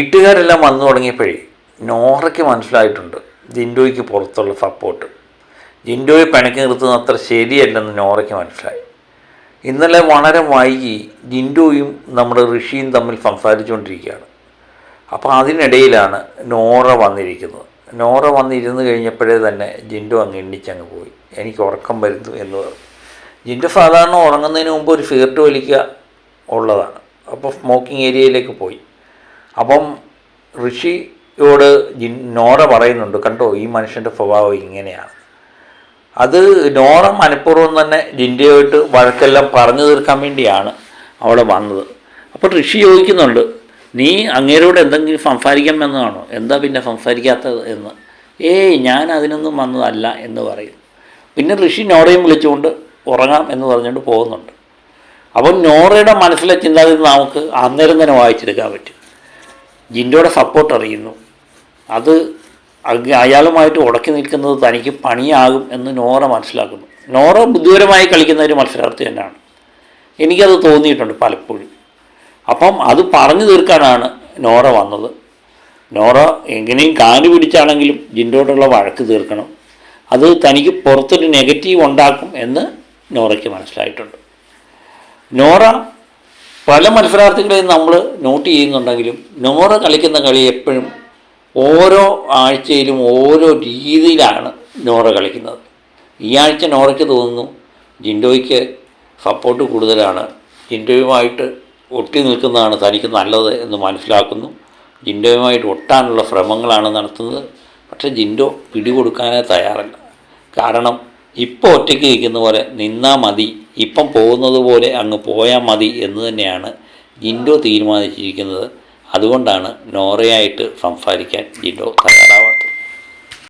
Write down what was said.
വീട്ടുകാരെല്ലാം വന്നു തുടങ്ങിയപ്പോഴേ നോറയ്ക്ക് മനസ്സിലായിട്ടുണ്ട് ജിൻഡോയ്ക്ക് പുറത്തുള്ള സപ്പോർട്ട് ജിൻഡോയെ പിണക്കി നിർത്തുന്നത് അത്ര ശരിയല്ലെന്ന് നോറയ്ക്ക് മനസ്സിലായി. ഇന്നലെ വളരെ വൈകി ജിൻഡോയും നമ്മുടെ ഋഷിയും തമ്മിൽ സംസാരിച്ചുകൊണ്ടിരിക്കുകയാണ്. അപ്പോൾ അതിനിടയിലാണ് നോറ വന്നിരിക്കുന്നത്. നോറ വന്നിരുന്ന് കഴിഞ്ഞപ്പോഴേ തന്നെ ജിൻഡോ അങ്ങ് എണ്ണിച്ചങ്ങ് പോയി. എനിക്ക് ഉറക്കം വരുന്നു എന്ന് പറഞ്ഞു. ജിൻഡോ സാധാരണ ഉറങ്ങുന്നതിന് മുമ്പ് ഒരു സിഗരറ്റ് വലിക്കുക ഉള്ളതാണ്. അപ്പോൾ സ്മോക്കിംഗ് ഏരിയയിലേക്ക് പോയി. അപ്പം ഋഷിയോട് നോറ പറയുന്നുണ്ട് കണ്ടോ? ഈ മനുഷ്യന്റെ സ്വഭാവം ഇങ്ങനെയാണ്. അത് നോറ മനഃപൂർവം തന്നെ ജിന്റെയായിട്ട് വഴക്കെല്ലാം പറഞ്ഞു തീർക്കാൻ വേണ്ടിയാണ് അവിടെ വന്നത്. അപ്പോൾ ഋഷി ചോദിക്കുന്നുണ്ട് നീ അങ്ങേരോട് എന്തെങ്കിലും സംസാരിക്കാമെന്നാണോ? എന്താ പിന്നെ സംസാരിക്കാത്തത് എന്ന്? ഏയ് ഞാൻ അതിനൊന്നും വന്നതല്ല എന്ന് പറയും. പിന്നെ ഋഷി നോറയും വിളിച്ചുകൊണ്ട് ഉറങ്ങാം എന്ന് പറഞ്ഞുകൊണ്ട് പോകുന്നുണ്ട്. അപ്പം നോറയുടെ മനസ്സിലെ ചിന്താഗതി നമുക്ക് അന്നേരം തന്നെ വായിച്ചെടുക്കാൻ പറ്റും. ജിൻഡോയുടെ സപ്പോർട്ട് അറിയുന്നു. അത് അയാളുമായിട്ട് ഉടക്കി നിൽക്കുന്നത് തനിക്ക് പണിയാകും എന്ന് നോറ മനസ്സിലാക്കുന്നു. നോറ ബുദ്ധിപരമായി കളിക്കുന്ന ഒരു മത്സരാർത്ഥി തന്നെയാണ്. എനിക്കത് തോന്നിയിട്ടുണ്ട് പലപ്പോഴും. അപ്പം അത് പറഞ്ഞു തീർക്കാനാണ് നോറ വന്നത്. നോറ എങ്ങനെയും കാൽ പിടിച്ചാണെങ്കിലും ജിൻഡോടുള്ള വഴക്ക് തീർക്കണം. അത് തനിക്ക് പുറത്തൊരു നെഗറ്റീവ് ഉണ്ടാക്കും എന്ന് നോറയ്ക്ക് മനസ്സിലായിട്ടുണ്ട്. നോറ പല മത്സരാർത്ഥികളെയും നമ്മൾ നോട്ട് ചെയ്യുന്നുണ്ടെങ്കിലും നോറ കളിക്കുന്ന കളി എപ്പോഴും ഓരോ ആഴ്ചയിലും ഓരോ രീതിയിലാണ് നോറ കളിക്കുന്നത്. ഈ ആഴ്ച നോറയ്ക്ക് തോന്നുന്നു ജിൻഡോയ്ക്ക് സപ്പോർട്ട് കൂടുതലാണ്. ജിൻഡോയുമായിട്ട് ഒട്ടി നിൽക്കുന്നതാണ് തനിക്ക് നല്ലത് എന്ന് മനസ്സിലാക്കുന്നു. ജിൻഡോയുമായിട്ട് ഒട്ടാനുള്ള ശ്രമങ്ങളാണ് നടത്തുന്നത്. പക്ഷേ ജിൻഡോ പിടികൊടുക്കാനേ തയ്യാറല്ല. കാരണം ഇപ്പോൾ ഒറ്റയ്ക്ക് നിൽക്കുന്ന പോലെ നിന്നാൽ മതി. ഇപ്പം പോകുന്നത് പോലെ അങ്ങ് പോയാൽ മതി എന്ന് തന്നെയാണ് ജിൻഡോ തീരുമാനിച്ചിരിക്കുന്നത്. അതുകൊണ്ടാണ് നോറയായിട്ട് സംസാരിക്കാൻ ജിൻഡോ തയ്യാറാവാത്തത്.